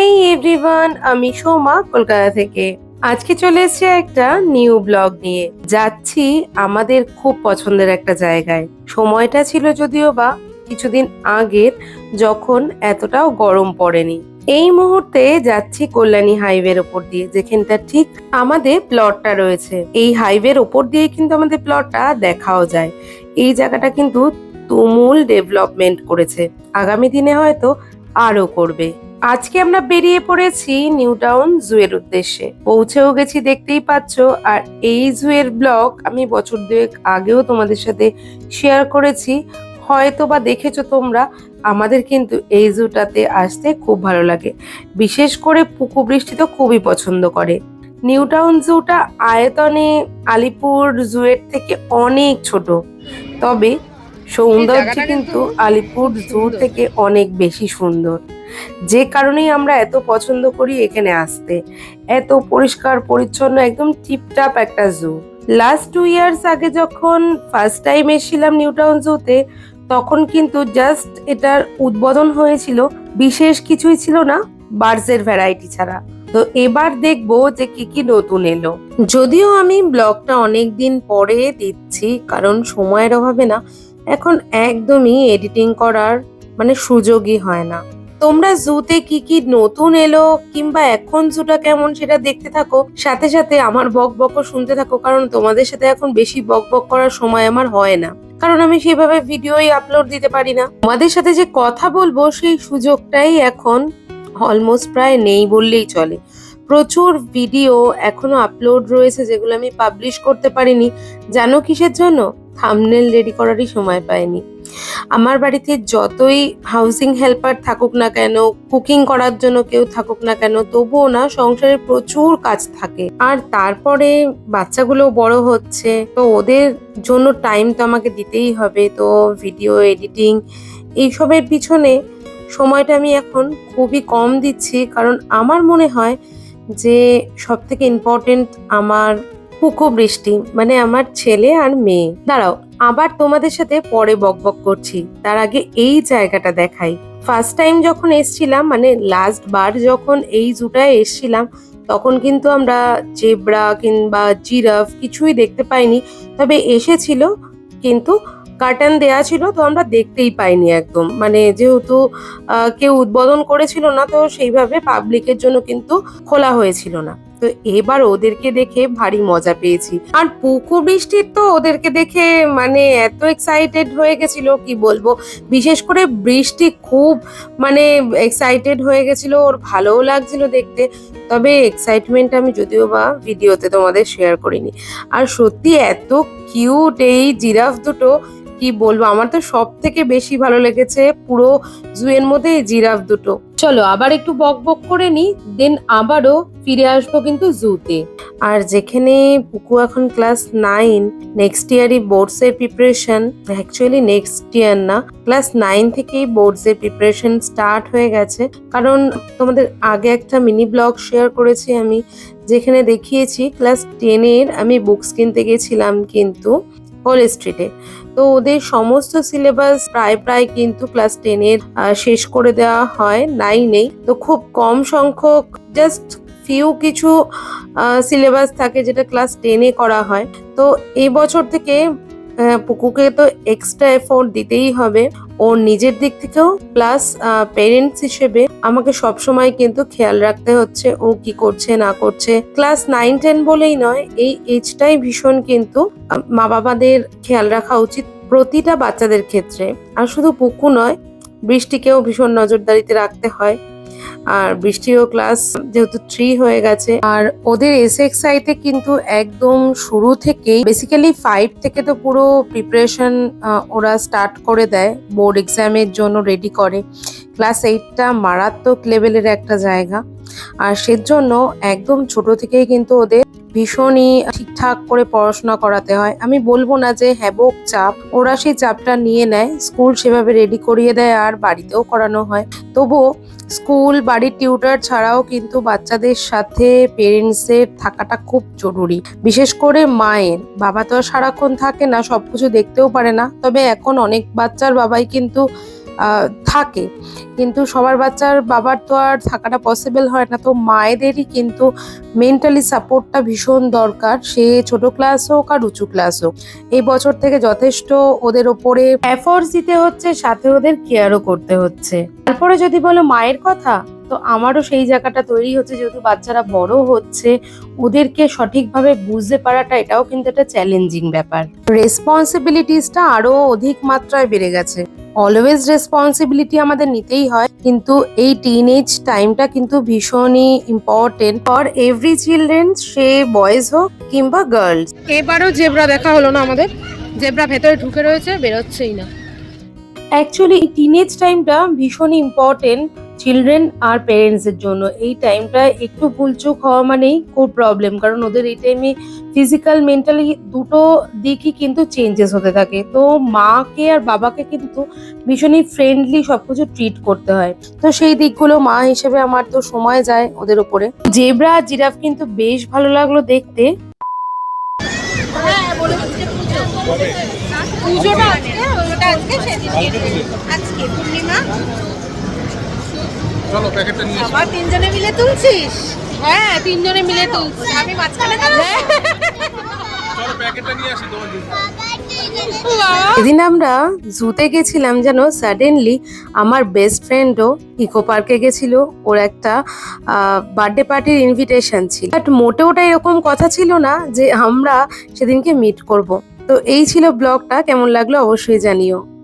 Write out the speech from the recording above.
Everyone আমি সোমা কলকাতা থেকে। আজকে চলে এসেছি একটা নিউ ব্লগ নিয়ে। যাচ্ছি আমাদের খুব পছন্দের একটা জায়গায়। সময়টা ছিল যদিও বা কিছুদিন আগের, যখন এতটাও গরম পড়েনি। এই মুহূর্তে যাচ্ছি কল্যাণী হাইওয়ের ওপর দিয়ে, যেখানটা ঠিক আমাদের প্লটটা রয়েছে। এই হাইওয়ের ওপর দিয়ে কিন্তু আমাদের প্লটটা দেখাও যায়। এই জায়গাটা কিন্তু তুমুল ডেভেলপমেন্ট করেছে। আগামী দিনে হয়তো আরও করবে। আজকে আমরা বেরিয়ে পড়েছি নিউ টাউন জুয়ের উদ্দেশ্যে। পৌঁছেও গেছি, দেখতেই পাচ্ছ। আর এই জুয়ের ব্লগ আমি বছর দুয়েক আগেও তোমাদের সাথে শেয়ার করেছি। হয়তো বা দেখেছ তোমরা, আমাদের কিন্তু এই জুটাতে আসতে খুব ভালো লাগে। বিশেষ করে পুকু বৃষ্টি তো খুবই পছন্দ করে। নিউ টাউন জুটা আয়তনে আলিপুর জুয়ের থেকে অনেক ছোট। তবে সৌন্দর্য কিন্তু আলিপুর জু থেকে অনেক বেশি সুন্দর। যে কারণেই আমরা এত পছন্দ করি এখানে আসতে। এত পরিষ্কার পরিচ্ছন্ন একদম টিপটাপ একটা জু। লাস্ট টু ইয়ার্স আগে যখন ফার্স্ট টাইম এসেছিলাম নিউ টাউন জুতে তখন কিন্তু জাস্ট এটার উদ্বোধন হয়েছিল। বিশেষ কিছুই ছিল না বার্ডসের ভ্যারাইটি ছাড়া। তো এবার দেখব যে কি কি নতুন এলো। যদিও আমি ব্লগটা অনেক দিন পরে দিচ্ছি কারণ সময়ের অভাবে না। এখন একদমই এডিটিং করার মানে সুযোগই হয় না। তোমরা জুতে কি কি নতুন এলো কিংবা এখন জুটা কেমন সেটা দেখতে থাকো। সাথে সাথে আমার বক বকও শুনতে থাকো, কারণ তোমাদের সাথে এখন বেশি বক বক করার সময় আমার হয় না। কারণ আমি সেভাবে ভিডিওই আপলোড দিতে পারি না। তোমাদের সাথে যে কথা বলব সেই সুযোগটাই এখন অলমোস্ট প্রায় নেই বললেই চলে। প্রচুর ভিডিও এখনও আপলোড রয়েছে যেগুলো আমি পাবলিশ করতে পারিনি। জানো কিসের জন্য? থামনেল রেডি করারই সময় পাইনি। আমার বাড়িতে যতই হাউসিং হেল্পার থাকুক না কেন কুকিং করার জন্য কেউ থাকুক না কেন, তবুও না, সংসারে প্রচুর কাজ থাকে। আর তারপরে বাচ্চাগুলো বড় হচ্ছে, তো ওদের জন্য টাইম তো আমাকে দিতেই হবে, তো ভিডিও এডিটিং এইসবের পিছনে সময়টা আমি এখন খুবই কম দিচ্ছি। কারণ আমার মনে হয় যে সব থেকে ইম্পর্টেন্ট আমার পুকু বৃষ্টি মানে আমার ছেলে আর মেয়ে। দাঁড়াও, আবার তোমাদের সাথে পরে বকবক করছি, তার আগে এই জায়গাটা দেখাই। ফার্স্ট টাইম যখন এসছিলাম মানে লাস্ট বার যখন এই জুটায় এসছিলাম, তখন কিন্তু আমরা জেব্রা কিংবা জিরাফ কিছুই দেখতে পাইনি। তবে এসেছিল, কিন্তু কার্টেন দেয়া ছিল, তো আমরা দেখতেই পাইনি একদম। মানে যেহেতু কেউ উদ্বোধন করেছিল না, তো সেইভাবে পাবলিকের জন্য কিন্তু খোলা হয়েছিল না। তো এবার ওদেরকে দেখে ভারী মজা পেয়েছি। আর পুকু বৃষ্টির তো ওদেরকে দেখে মানে এত এক্সাইটেড হয়ে গেছিল, কি বলব? বিশেষ করে বৃষ্টি খুব মানে এক্সাইটেড হয়ে গেছিল, ওর ভালোও লাগছিল দেখতে। তবে এক্সাইটমেন্ট আমি যদিও বা ভিডিওতে তোমাদের শেয়ার করিনি। আর সত্যি এত কিউট এই জিরাফ দুটো কি বলব? আমার তো সব থেকে বেশি ভালো লেগেছে পুরো জুয়ের মধ্যে এই জিরাফ দুটো। চলো, আবার একটু বক বক করে নি দেন আবারও ফিরে আসব কিন্তু জুতে। আর যেখানে পুকু এখন ক্লাস নাইন নেক্সট ইয়ারই বোর্ডস এর প্রিপারেশন অ্যাকচুয়ালি নেক্সট ইয়ার না, ক্লাস নাইন থেকেই বোর্ডস এর প্রিপারেশন স্টার্ট হয়ে গেছে। কারণ তোমাদের আগে একটা মিনি ব্লগ শেয়ার করেছি আমি, যেখানে দেখিয়েছি, ক্লাস টেনের আমি বুকস কিনতে গেছিলাম কিন্তু হোল স্ট্রিটে তো ওদের সমস্ত সিলেবাস প্রায় প্রায় কিন্তু ক্লাস টেনের শেষ করে দেওয়া হয় নাই নেই তো খুব কম সংখ্যক জাস্ট ফিউ কিছু সিলেবাস থাকে যেটা ক্লাস টেনে করা হয়। তো এই বছর থেকে পুকুকে তো এক্সট্রা এফোর্ট দিতেই হবে। ওর নিজের দিক থেকেও প্লাস পেরেন্টস হিসেবে আমাকে সবসময় কিন্তু খেয়াল রাখতে হচ্ছে, ও কি করছে, না করছে। ক্লাস নাইন টেন বলেই নয়, এই এজটাই ভীষণ কিন্তু মা বাবাদের খেয়াল রাখা উচিত প্রতিটা বাচ্চাদের ক্ষেত্রে। আর শুধু পুকু নয়, বৃষ্টিকেও ভীষণ নজরদারিতে রাখতে হয়। আর বৃষ্টিও ক্লাস যেহেতু থ্রি হয়ে গেছে। আর ওদের এসএক্স আইতে কিন্তু একদম শুরু থেকেই বেসিক্যালি ফাইভ থেকে তো পুরো প্রিপারেশন ওরা স্টার্ট করে দেয় বোর্ড এক্সামের জন্য রেডি করে। ক্লাস এইটটা মারাত্মক লেভেলের একটা জায়গা। আর সেজন্য একদম ছোট থেকেই কিন্তু ওদের ভীষণই ঠিকঠাক করে পড়াশোনা করাতে হয়। আমি বলব না যে হ্যাবক চাপ, ওরা সেই চাপটা নিয়ে নেয়, স্কুল সেভাবে রেডি করিয়ে দেয় আর বাড়িতেও করানো হয়। তবুও স্কুল, বাড়ির টিউটার ছাড়াও কিন্তু বাচ্চাদের সাথে পেরেন্টসের থাকাটা খুব জরুরি। বিশেষ করে মায়ের। বাবা তো সারাক্ষণ থাকে না, সবকিছু দেখতেও পারে না। তবে এখন অনেক বাচ্চার বাবাই কিন্তু থাকে। কিন্তু সবার বাচ্চার বাবার তো আর থাকাটা পসিবল হয় না। তো মায়েদেরই কিন্তু মেন্টালি সাপোর্টটা ভীষণ দরকার। সে ছোট ক্লাস হোক আর উঁচু ক্লাস হোক। এই বছর থেকে যথেষ্ট ওদের ওপরে এফোর্টস দিতে হচ্ছে, সাথে ওদের কেয়ারও করতে হচ্ছে। তারপরে যদি বলো মায়ের কথা তো আমারও সেই জায়গাটা তৈরি হচ্ছে, যেহেতু বাচ্চারা বড় হচ্ছে, ওদেরকে সঠিকভাবে বুঝতে পারাটা এটাও কিন্তু একটা চ্যালেঞ্জিং ব্যাপার। রেসপন্সিবিলিটিসটা আরও অধিক মাত্রায় বেড়ে গেছে। অলওয়েজ রেসপন্সিবিলিটি আমাদের নিতেই হয়, কিন্তু এই টিনেজ টাইমটা কিন্তু ভীষণই ইম্পর্টেন্ট ফর এভরি চিলড্রেন সে বয়েজ হোক কিংবা গার্লস এবারও জেব্রা দেখা হলো না আমাদের। জেব্রা ভেতরে ঢুকে রয়েছে, বেরোচ্ছেই না। অ্যাকচুয়ালি টিনেজ টাইমটা ভীষণই ইম্পর্টেন্ট চিলড্রেন আর প্যারেন্টসের জন্য। এই টাইমটা একটু ভুলচুক হওয়া মানেই খুব প্রবলেম কারণ ওদের এই টাইমে ফিজিক্যাল মেন্টালি দুটো দিকই কিন্তু চেঞ্জেস হতে থাকে। তো মাকে আর বাবাকে কিন্তু ভীষণই ফ্রেন্ডলি সবকিছু ট্রিট করতে হয়। তো সেই দিকগুলো মা হিসেবে আমার তো সময় যায় ওদের উপরে। জেব্রা আর জিরাফ কিন্তু বেশ ভালো লাগল দেখতে। পুজোটা আজকে পুজোটা আজকে আজকে পূর্ণিমা। চলো প্যাকেটটা নিয়ে আবার তিনজনে মিলে তুলছিস? হ্যাঁ তিনজনে মিলে তুলছি। আমি মাঝখানে চলো প্যাকেটটা নিয়ে আসি তোমার জন্য। এদিন আমরা জুতে গেছিলাম যেন সাডেনলি আমার বেস্ট ফ্রেন্ডও ইকো পার্কে গেছিল। ওর একটা বার্থডে পার্টির ইনভিটেশন ছিল। বাট মোটেও ওটা এরকম কথা ছিল না যে আমরা সেদিনকে মিট করব। তো এই ছিল ব্লগটা কেমন লাগল অবশ্যই জানিও।